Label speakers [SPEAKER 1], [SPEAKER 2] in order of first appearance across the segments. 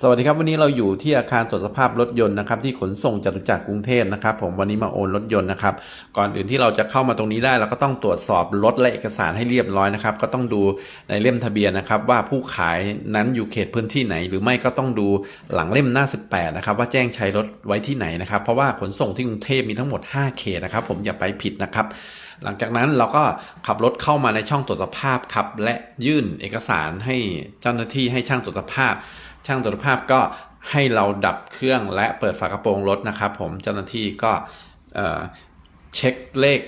[SPEAKER 1] สวัสดีครับ วันนี้เราอยู่ที่อาคารตรวจสภาพรถยนต์นะครับที่ขนส่งจตุจักรกรุงเทพนะครับ ผมวันนี้มาโอนรถยนต์นะครับ ก่อนอื่นที่เราจะเข้ามาตรงนี้ได้เราก็ต้องตรวจสอบรถและเอกสารให้เรียบร้อยนะครับ ก็ต้องดูในเล่มทะเบียนนะครับ ว่าผู้ขายนั้นอยู่เขตพื้นที่ไหน หรือไม่ก็ต้องดูหลังเล่มหน้า 18 นะครับ ว่าแจ้งใช้รถไว้ที่ไหนนะครับ เพราะว่าขนส่งที่กรุงเทพมีทั้งหมด 5 เขตนะครับ ผมอย่าไปผิดนะครับหลังจากนั้นเราก็ขับรถเข้ามาในช่องตรวจสภาพครับ และยื่นเอกสารให้เจ้าหน้าที่ให้ช่างตรวจสภาพ ช่างตรวจสภาพก็ให้เราดับเครื่องและเปิดฝากระโปรงรถนะครับ ผมเจ้าหน้าที่ก็เช็คเลข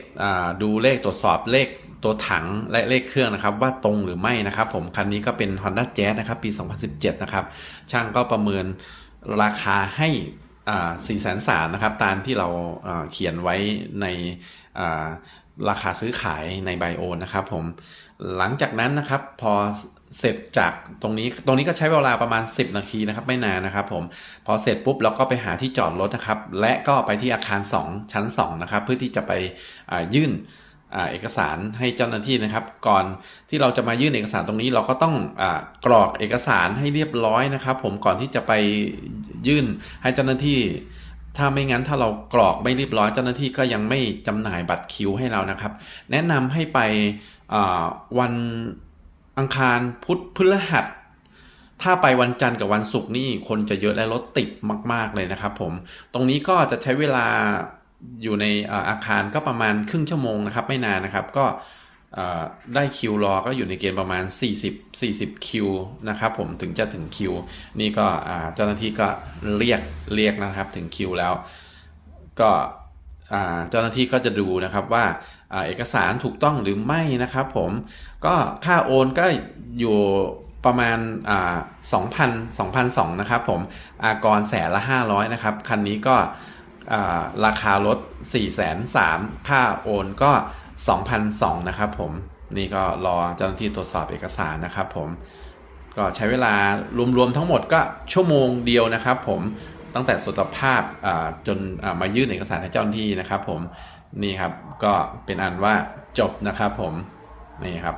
[SPEAKER 1] ดูเลขตรวจสอบเลขตัวถังและเลขเครื่องนะครับ ว่าตรงหรือไม่นะครับ ผมคันนี้ก็เป็น Honda Jazz นะครับ ปี 2017 นะครับ ช่างก็ประเมินราคาให้สี่แสนสามนะครับ ตามที่เราเขียนไว้ในราคาซื้อขายในไบโอนะครับผมหลังจากนั้นนะครับพอ เสร็จจากตรงนี้ตรงนี้ก็ใช้เวลาประมาณ 10 นาทีนะครับ ไม่นานนะครับ ผมพอเสร็จปุ๊บเราก็ไปหาที่จอดรถนะครับ และก็ไปที่อาคาร 2 ชั้น 2 นะครับ เพื่อที่จะไปยื่นอเอกสารให้เจ้าหน้าที่นะครับ ก่อนที่เราจะมายื่นเอกสารตรงนี้เราก็ต้องอกรอกเอกสารให้เรียบร้อยนะครับ ผมก่อนที่จะไปยื่นให้เจ้าหน้าที่ถ้าไม่งั้นถ้าเรากรอกไม่เรียบร้อยเจ้าหน้าที่ก็ยังไม่จำหน่ายบัตรคิวให้เรานะครับ แนะนำให้ไปวัน อังคารพุธพฤหัส ถ้าไปวันจันทร์กับวันศุกร์นี่คนจะเยอะและรถติดมาก ๆเลยนะครับผม ตรงนี้ก็จะใช้เวลาอยู่ในอาคารก็ประมาณครึ่งชั่วโมงนะครับ ไม่นานนะครับ ก็ได้คิวรอก็อยู่ในเกณฑ์ประมาณ 40 40 คิวนะครับผมถึงจะถึงคิว นี่ก็เจ้าหน้าที่ก็เรียกเรียกนะครับถึงคิวแล้ว ก็ เจ้าหน้าที่ก็จะดูนะครับว่าอเอกสารถูกต้องหรือไม่นะครับผมก็ค่าโอนก็อยู่ประมาณอ่า2,000 2,200นะครับผมอากรแสนละ500นะครับ คันนี้ก็ราคารถ4 3 0 0ค่าโอนก็2,200นะครับผมนี่ก็รอเจ้าหน้าที่ตรวจสอบเอกสารนะครับผมก็ใช้เวลารวมๆทั้งหมดก็ชั่วโมงเดียวนะครับผม ตั้งแต่สุขภาพจนมายื่นเอกสารให้เจ้าหน้าที่นะครับ ผมนี่ครับก็เป็นอันว่าจบนะครับ ผมนี่ครับ